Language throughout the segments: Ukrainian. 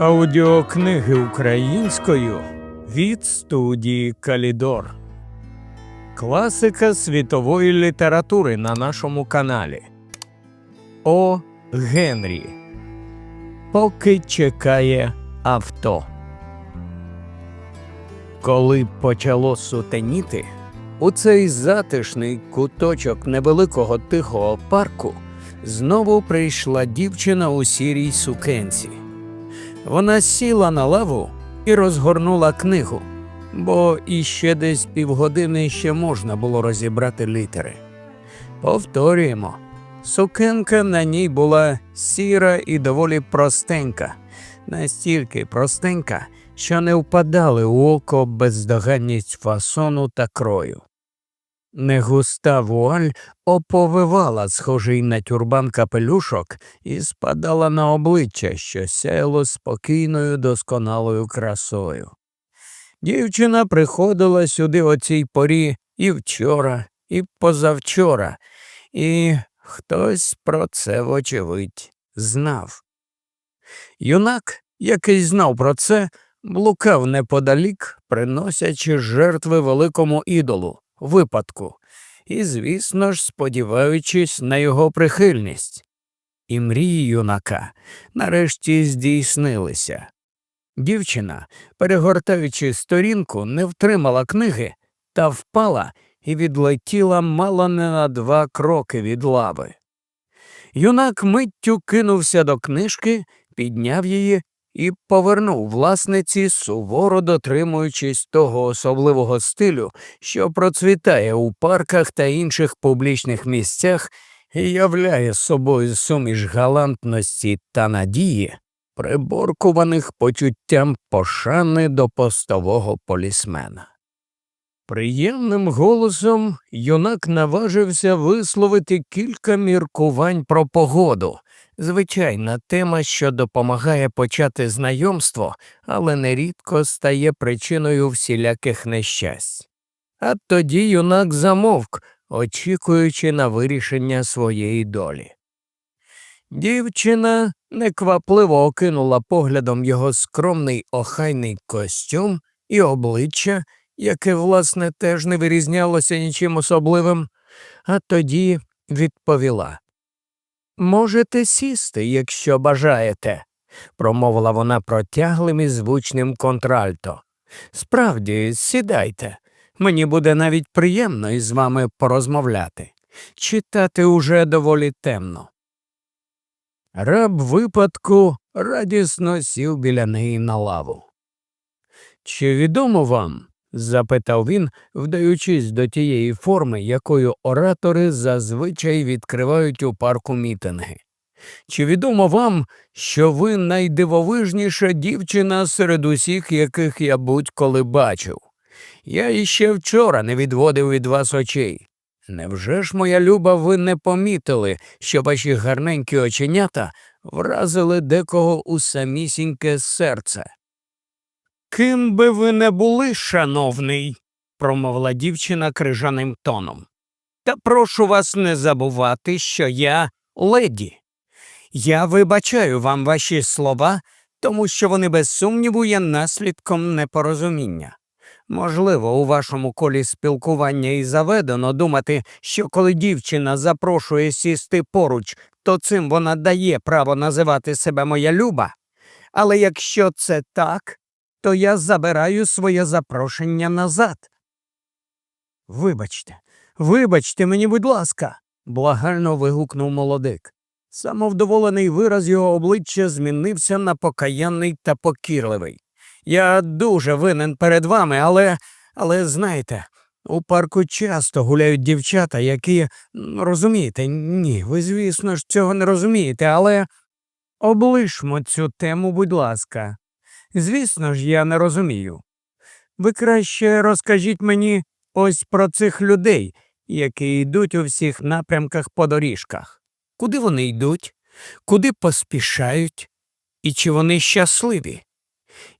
Аудіокниги українською від студії Калідор. Класика світової літератури на нашому каналі. О. Генрі. Поки чекає авто. Коли почало сутеніти, у цей затишний куточок невеликого тихого парку знову прийшла дівчина у сірій сукенці. Вона сіла на лаву і розгорнула книгу, бо іще десь півгодини ще можна було розібрати літери. Повторюємо, сукенка на ній була сіра і доволі простенька, настільки простенька, що не впадали у око бездоганність фасону та крою. Негуста вуаль оповивала схожий на тюрбан капелюшок і спадала на обличчя, що сяяло спокійною досконалою красою. Дівчина приходила сюди о цій порі і вчора, і позавчора, і хтось про це, вочевидь, знав. Юнак, який знав про це, блукав неподалік, приносячи жертви великому ідолу випадку, і, звісно ж, сподіваючись на його прихильність. І мрії юнака нарешті здійснилися. Дівчина, перегортаючи сторінку, не втримала книги та впала і відлетіла мало не на два кроки від лави. Юнак миттю кинувся до книжки, підняв її і повернув власниці, суворо дотримуючись того особливого стилю, що процвітає у парках та інших публічних місцях і являє собою суміш галантності та надії, приборкуваних почуттям пошани до постового полісмена. Приємним голосом юнак наважився висловити кілька міркувань про погоду, звичайна тема, що допомагає почати знайомство, але нерідко стає причиною всіляких нещасть. А тоді юнак замовк, очікуючи на вирішення своєї долі. Дівчина неквапливо окинула поглядом його скромний охайний костюм і обличчя, яке, власне, теж не вирізнялося нічим особливим, а тоді відповіла Можете сісти, якщо бажаєте, промовила вона протяглим і звучним контральто. Справді, сідайте, мені буде навіть приємно із вами порозмовляти. Читати уже доволі темно. Раб випадку радісно сів біля неї на лаву. Чи відомо вам, запитав він, вдаючись до тієї форми, якою оратори зазвичай відкривають у парку мітинги. Чи відомо вам, що ви найдивовижніша дівчина серед усіх, яких я будь-коли бачив? Я іще вчора не відводив від вас очей. Невже ж, моя люба, ви не помітили, що ваші гарненькі оченята вразили декого у самісіньке серце? Ким би ви не були, шановний, промовила дівчина крижаним тоном. Та прошу вас не забувати, що я леді. Я вибачаю вам ваші слова, тому що вони без сумніву є наслідком непорозуміння. Можливо, у вашому колі спілкування і заведено думати, що коли дівчина запрошує сісти поруч, то цим вона дає право називати себе моя люба. Але якщо це так, то я забираю своє запрошення назад. Вибачте, вибачте мені, будь ласка, благально вигукнув молодик. Самовдоволений вираз його обличчя змінився на покаянний та покірливий. Я дуже винен перед вами, але, але знаєте, у парку часто гуляють дівчата, які розумієте, ні, ви, звісно ж, цього не розумієте, але облишмо цю тему, будь ласка. Звісно ж, я не розумію. Ви краще розкажіть мені ось про цих людей, які йдуть у всіх напрямках по доріжках. Куди вони йдуть, куди поспішають, і чи вони щасливі?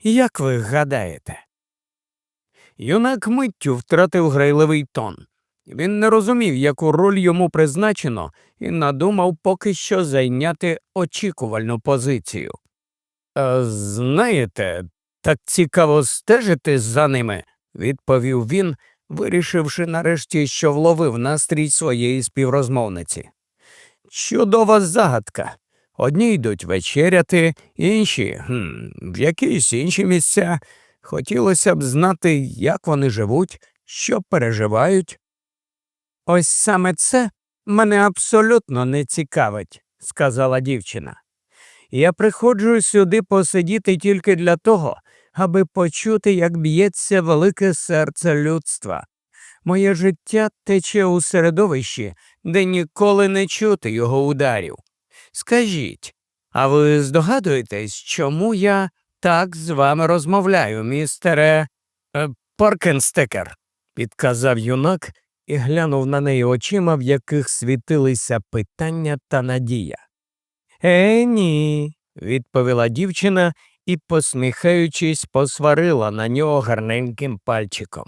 Як ви гадаєте? Юнак миттю втратив грайливий тон. Він не розумів, яку роль йому призначено, і надумав поки що зайняти очікувальну позицію. «Е, Знаєте, так цікаво стежити за ними, відповів він, вирішивши нарешті, що вловив настрій своєї співрозмовниці. Чудова загадка. Одні йдуть вечеряти, інші хм, в якісь інші місця. Хотілося б знати, як вони живуть, що переживають. Ось саме це мене абсолютно не цікавить, сказала дівчина. Я приходжу сюди посидіти тільки для того, аби почути, як б'ється велике серце людства. Моє життя тече у середовищі, де ніколи не чути його ударів. Скажіть, а ви здогадуєтесь, чому я так з вами розмовляю, містере е, Паркенстекер? підказав юнак і глянув на неї очима, в яких світилися питання та надія. Е, ні, відповіла дівчина і, посміхаючись, посварила на нього гарненьким пальчиком.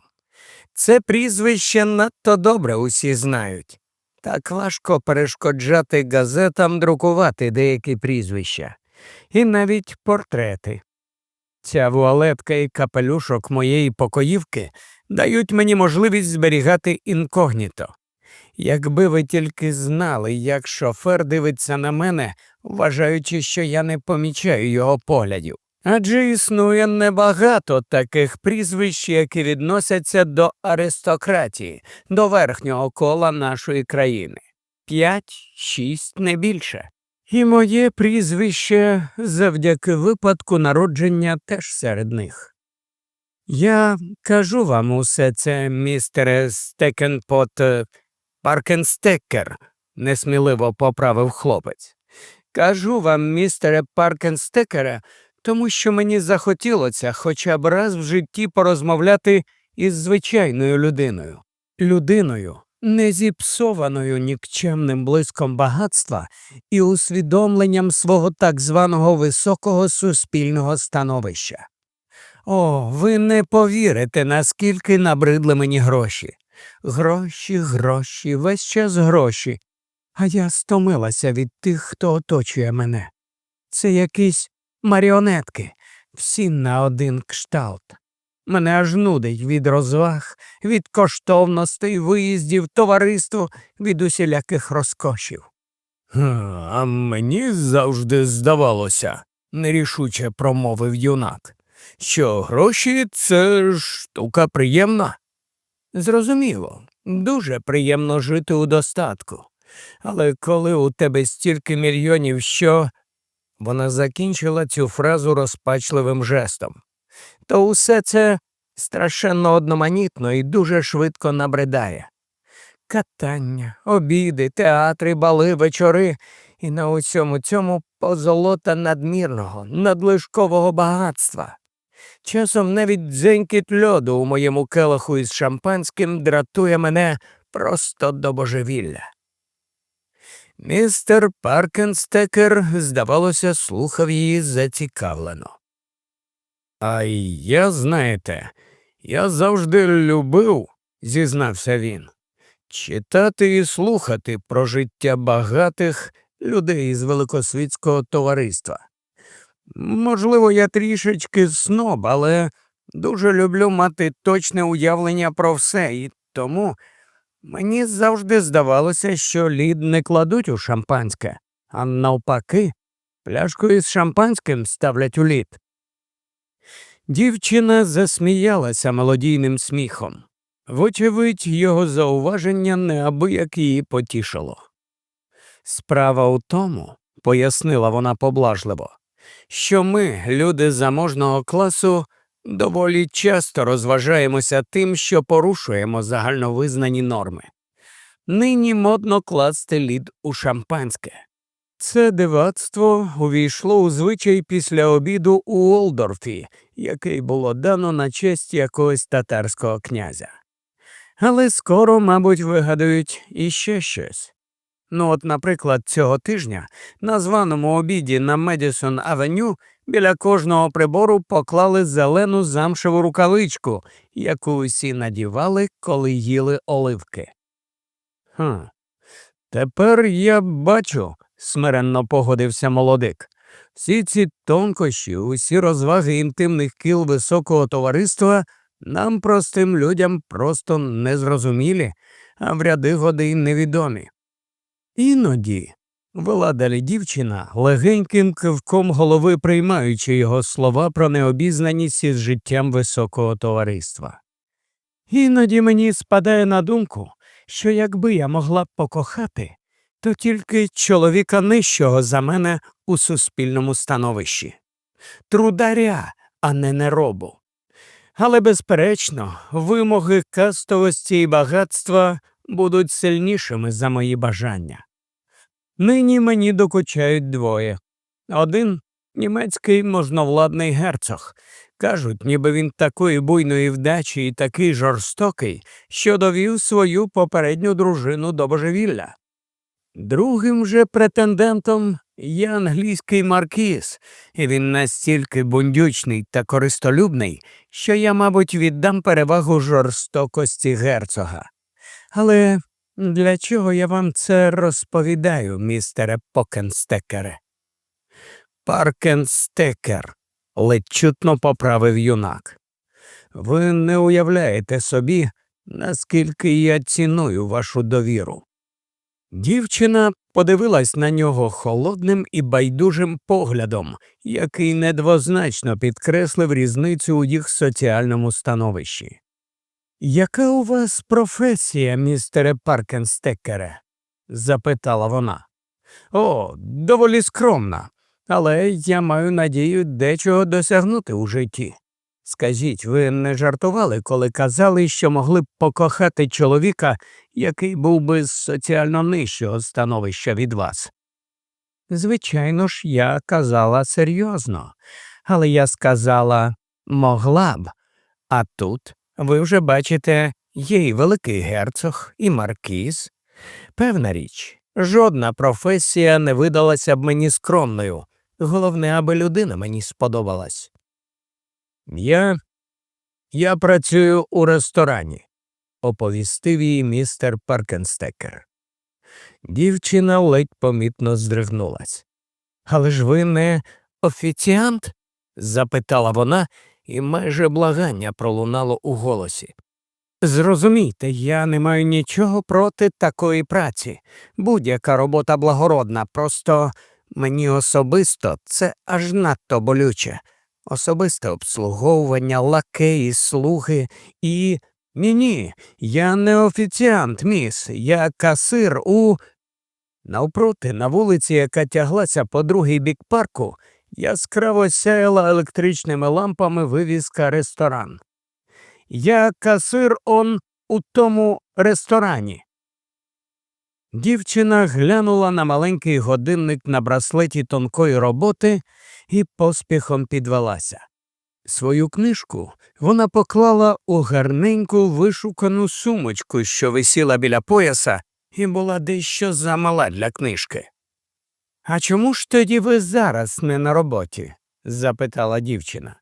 Це прізвище надто добре усі знають. Так важко перешкоджати газетам друкувати деякі прізвища, і навіть портрети. Ця вуалетка і капелюшок моєї покоївки дають мені можливість зберігати інкогніто. Якби ви тільки знали, як шофер дивиться на мене, вважаючи, що я не помічаю його поглядів. Адже існує небагато таких прізвищ, які відносяться до аристократії, до верхнього кола нашої країни. П'ять, шість не більше. І моє прізвище завдяки випадку народження теж серед них. Я кажу вам усе це, містере Стекенпот Паркенстекер, несміливо поправив хлопець. Кажу вам, містере Паркенстекере, тому що мені захотілося хоча б раз в житті порозмовляти із звичайною людиною, людиною, не зіпсованою нікчемним блиском багатства і усвідомленням свого так званого високого суспільного становища. О, ви не повірите, наскільки набридли мені гроші. Гроші, гроші, весь час гроші. А я стомилася від тих, хто оточує мене. Це якісь маріонетки, всі на один кшталт. Мене аж нудить від розваг, від коштовностей, виїздів, товариству, від усіляких розкошів. А мені завжди здавалося, нерішуче промовив юнак, що гроші це штука приємна. Зрозуміло, дуже приємно жити у достатку. Але коли у тебе стільки мільйонів, що. Вона закінчила цю фразу розпачливим жестом. То усе це страшенно одноманітно і дуже швидко набридає. Катання, обіди, театри, бали, вечори, і на усьому цьому позолота надмірного, надлишкового багатства. Часом навіть дзенькіт льоду у моєму келиху із шампанським дратує мене просто до божевілля. Містер Паркенстекер, здавалося, слухав її зацікавлено. А я, знаєте, я завжди любив, зізнався він, читати і слухати про життя багатих людей із великосвітського товариства. Можливо, я трішечки сноб, але дуже люблю мати точне уявлення про все, і тому мені завжди здавалося, що лід не кладуть у шампанське, а навпаки, пляшку із шампанським ставлять у лід. Дівчина засміялася мелодійним сміхом. Вочевидь, його зауваження неабияк її потішило. Справа у тому, пояснила вона поблажливо, що ми, люди заможного класу, доволі часто розважаємося тим, що порушуємо загальновизнані норми. Нині модно класти лід у шампанське. Це дивацтво увійшло у звичай після обіду у Олдорфі, який було дано на честь якогось татарського князя. Але скоро, мабуть, вигадають іще щось. Ну, от, наприклад, цього тижня на званому обіді на Медісон Авеню біля кожного прибору поклали зелену замшеву рукавичку, яку усі надівали, коли їли оливки. Хм, тепер я бачу, смиренно погодився молодик. Всі ці тонкощі, усі розваги інтимних кіл високого товариства нам, простим людям, просто незрозумілі, а в ряди годи невідомі. Іноді, вела далі дівчина, легеньким кивком голови приймаючи його слова про необізнаність із життям високого товариства. Іноді мені спадає на думку, що якби я могла б покохати, то тільки чоловіка нижчого за мене у суспільному становищі. Трударя, а не неробу. Але, безперечно, вимоги кастовості і багатства будуть сильнішими за мої бажання. Нині мені докучають двоє. Один німецький можновладний герцог. Кажуть, ніби він такої буйної вдачі і такий жорстокий, що довів свою попередню дружину до божевілля. Другим же претендентом є англійський маркіз, і він настільки бундючний та користолюбний, що я, мабуть, віддам перевагу жорстокості герцога. Але для чого я вам це розповідаю, містере Покенстекере? Паркенстекер, ледь чутно поправив юнак. Ви не уявляєте собі, наскільки я ціную вашу довіру. Дівчина подивилась на нього холодним і байдужим поглядом, який недвозначно підкреслив різницю у їх соціальному становищі. Яка у вас професія, містере Паркенстекере? запитала вона. О, доволі скромна, але я маю надію дечого досягнути у житті. Скажіть, ви не жартували, коли казали, що могли б покохати чоловіка, який був би з соціально нижчого становища від вас? Звичайно ж, я казала серйозно, але я сказала могла б, а тут ви вже бачите, є і великий герцог, і маркіз. Певна річ, жодна професія не видалася б мені скромною. Головне, аби людина мені сподобалась. Я. Я працюю у ресторані, оповістив їй містер Паркенстекер. Дівчина ледь помітно здригнулась. Але ж ви не офіціант? запитала вона, і майже благання пролунало у голосі. Зрозумійте, я не маю нічого проти такої праці. Будь-яка робота благородна, просто мені особисто це аж надто болюче. Особисте обслуговування, лакеї, слуги і. Ні ні, я не офіціант, міс, я касир у. Навпроти, на вулиці, яка тяглася по другий бік парку, яскраво сяяла електричними лампами вивіска ресторан. Я касир он у тому ресторані. Дівчина глянула на маленький годинник на браслеті тонкої роботи і поспіхом підвелася. Свою книжку вона поклала у гарненьку вишукану сумочку, що висіла біля пояса, і була дещо замала для книжки. А чому ж тоді ви зараз не на роботі? запитала дівчина.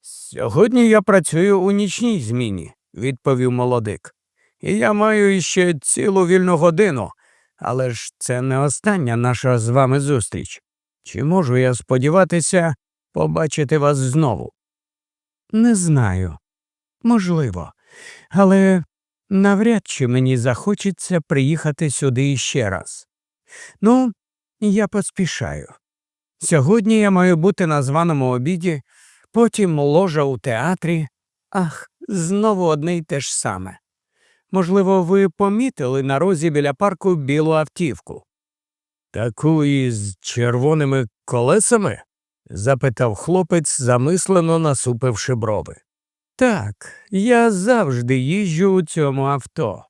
Сьогодні я працюю у нічній зміні, відповів молодик. І я маю іще цілу вільну годину, але ж це не остання наша з вами зустріч. Чи можу я сподіватися побачити вас знову? Не знаю. Можливо, але навряд чи мені захочеться приїхати сюди іще раз. Ну, я поспішаю. Сьогодні я маю бути на званому обіді, потім ложа у театрі. Ах, знову одне й те ж саме. Можливо, ви помітили на розі біля парку білу автівку. Таку із червоними колесами? запитав хлопець, замислено насупивши брови. Так, я завжди їжджу у цьому авто.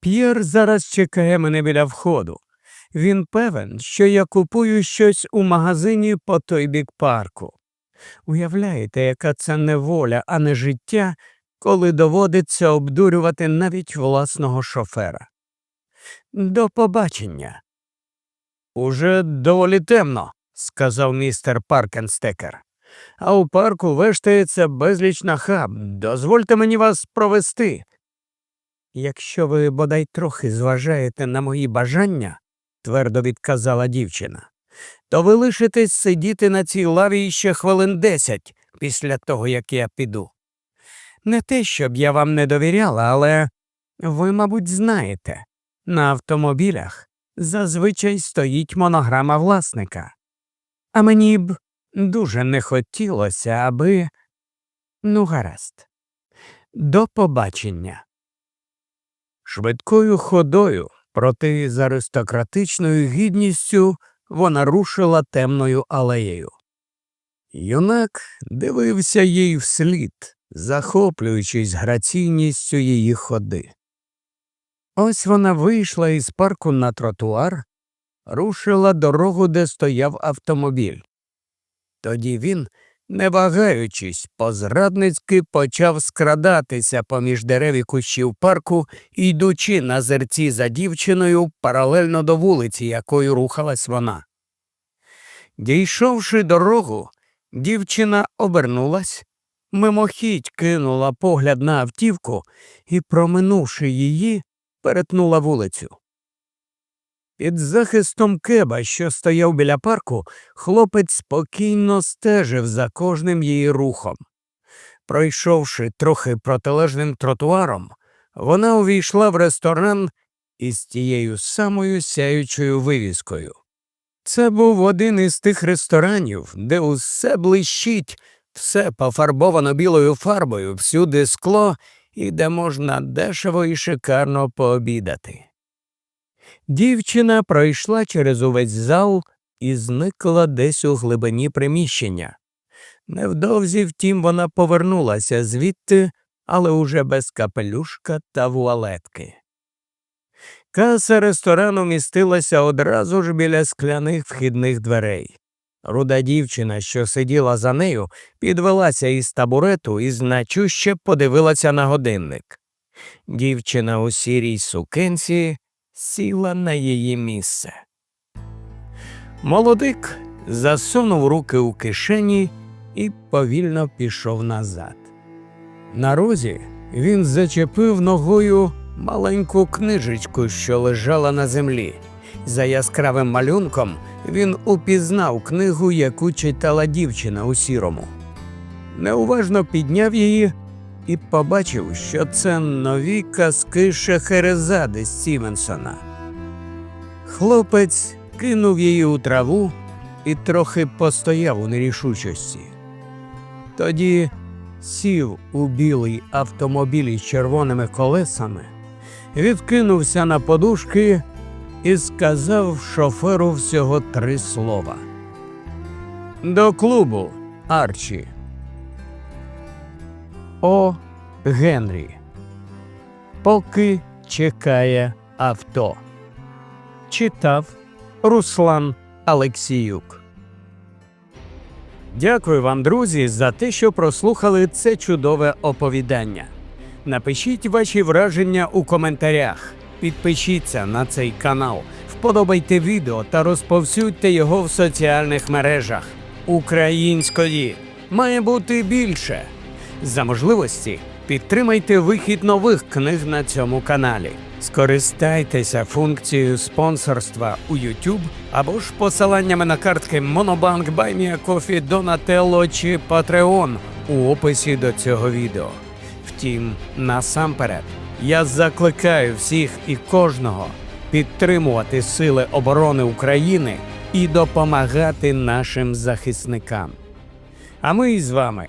П'єр зараз чекає мене біля входу. Він певен, що я купую щось у магазині по той бік парку. Уявляєте, яка це неволя, а не життя, коли доводиться обдурювати навіть власного шофера. До побачення. Уже доволі темно, сказав містер Паркенстекер. А у парку вештається безліч нахаб. Дозвольте мені вас провести. Якщо ви бодай трохи зважаєте на мої бажання, твердо відказала дівчина, то ви лишитесь сидіти на цій лаві ще хвилин десять після того, як я піду. Не те, щоб я вам не довіряла, але ви, мабуть, знаєте, на автомобілях зазвичай стоїть монограма власника. А мені б дуже не хотілося, аби. Ну, гаразд. До побачення. Швидкою ходою, проте з аристократичною гідністю, вона рушила темною алеєю. Юнак дивився їй вслід, захоплюючись граційністю її ходи. Ось вона вийшла із парку на тротуар, рушила дорогу, де стояв автомобіль. Тоді він, не вагаючись, позрадницьки почав скрадатися поміж дерев і кущів парку, йдучи на зерці за дівчиною паралельно до вулиці, якою рухалась вона. Дійшовши дорогу, дівчина обернулась, мимохідь кинула погляд на автівку і, проминувши її, перетнула вулицю. Під захистом кеба, що стояв біля парку, хлопець спокійно стежив за кожним її рухом. Пройшовши трохи протилежним тротуаром, вона увійшла в ресторан із тією самою сяючою вивіскою. Це був один із тих ресторанів, де усе блищить, все пофарбовано білою фарбою, всюди скло і де можна дешево і шикарно пообідати. Дівчина пройшла через увесь зал і зникла десь у глибині приміщення. Невдовзі, втім, вона повернулася звідти, але уже без капелюшка та вуалетки. Каса ресторану містилася одразу ж біля скляних вхідних дверей. Руда дівчина, що сиділа за нею, підвелася із табурету і значуще подивилася на годинник. Дівчина у сірій сукенці сіла на її місце. Молодик засунув руки у кишені і повільно пішов назад. На розі він зачепив ногою маленьку книжечку, що лежала на землі. За яскравим малюнком він упізнав книгу, яку читала дівчина у сірому. Неуважно підняв її і побачив, що це нові казки Шахерезади Стівенсона. Хлопець кинув її у траву і трохи постояв у нерішучості. Тоді сів у білий автомобіль із червоними колесами, відкинувся на подушки і сказав шоферу всього три слова. До клубу, Арчі. О. Генрі. Поки чекає авто. Читав Руслан Алексіюк. Дякую вам, друзі, за те, що прослухали це чудове оповідання. Напишіть ваші враження у коментарях. Підпишіться на цей канал, вподобайте відео та розповсюдьте його в соціальних мережах. Української має бути більше. За можливості підтримайте вихід нових книг на цьому каналі. Скористайтеся функцією спонсорства у YouTube або ж посиланнями на картки Monobank, BuyMeACoffee, Donatello чи Patreon у описі до цього відео. Втім, насамперед, я закликаю всіх і кожного підтримувати Сили оборони України і допомагати нашим захисникам. А ми з вами